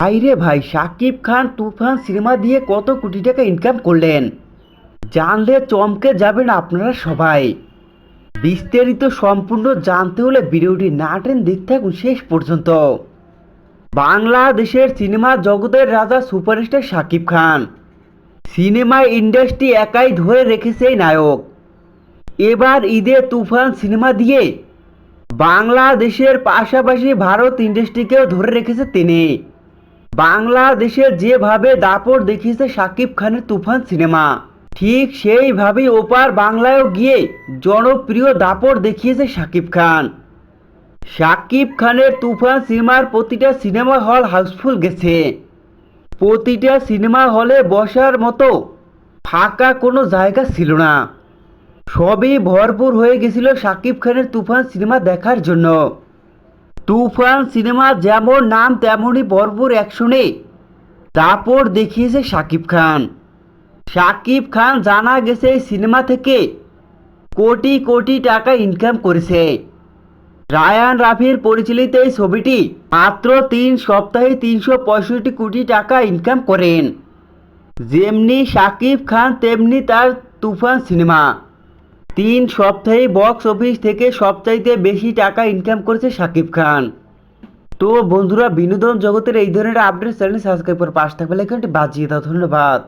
আইরে ভাই, সাকিব খান তুফান সিনেমা দিয়ে কত কোটি টাকা ইনকাম করলেন? জানলে চমকে যাবেন আপনারা সবাই। বিস্তারিত সম্পূর্ণ জানতে হলে ভিডিওটি না টেন দেখতে থাকুন শেষ পর্যন্ত। বাংলাদেশের সিনেমা জগতের রাজা superstar Shakib Khan. Cinema industry একাই ধরে রেখেছে নায়ক। এবার ঈদে তুফান সিনেমা দিয়ে বাংলাদেশের পাশাপাশি ভারত ইন্ডাস্ট্রিকেও ধরে রেখেছে তিনি। বাংলাদেশের যেভাবে দাপট দেখিয়েছে শাকিব খানের তুফান সিনেমা, ঠিক সেইভাবেই ওপার বাংলায়ও গিয়ে জনপ্রিয় দাপট দেখিয়েছে শাকিব খান। শাকিব খানের তুফান সিনেমার প্রতিটা সিনেমা হল হাউসফুল গেছে। প্রতিটা সিনেমা হলে বসার মতো ফাঁকা কোনো জায়গা ছিল না। সবই ভরপুর হয়ে গেছিল শাকিব খানের তুফান সিনেমা দেখার জন্য। তুফান সিনেমা যেমন নাম, তেমনই ভরপুর অ্যাকশনে তারপর দেখিয়েছে শাকিব খান। শাকিব খান জানা গেছে সিনেমা থেকে কোটি কোটি টাকা ইনকাম করেছে। রায়ান রাফির পরিচালিত এই ছবিটি মাত্র তিন সপ্তাহে তিনশো পঁয়ষট্টি কোটি টাকা ইনকাম করেন। যেমনি শাকিব খান, তেমনি তার তুফান সিনেমা। তিন সপ্তাহে বক্স অফিস থেকে সবচাইতে বেশি টাকা ইনকাম করেছে শাকিব খান। তো বন্ধুরা, বিনোদন জগতের এই ধরনের আপডেট চ্যানেল সাবস্ক্রাইব করে পাশ থাকবে লাইকনটি বাজিয়ে দাও। ধন্যবাদ।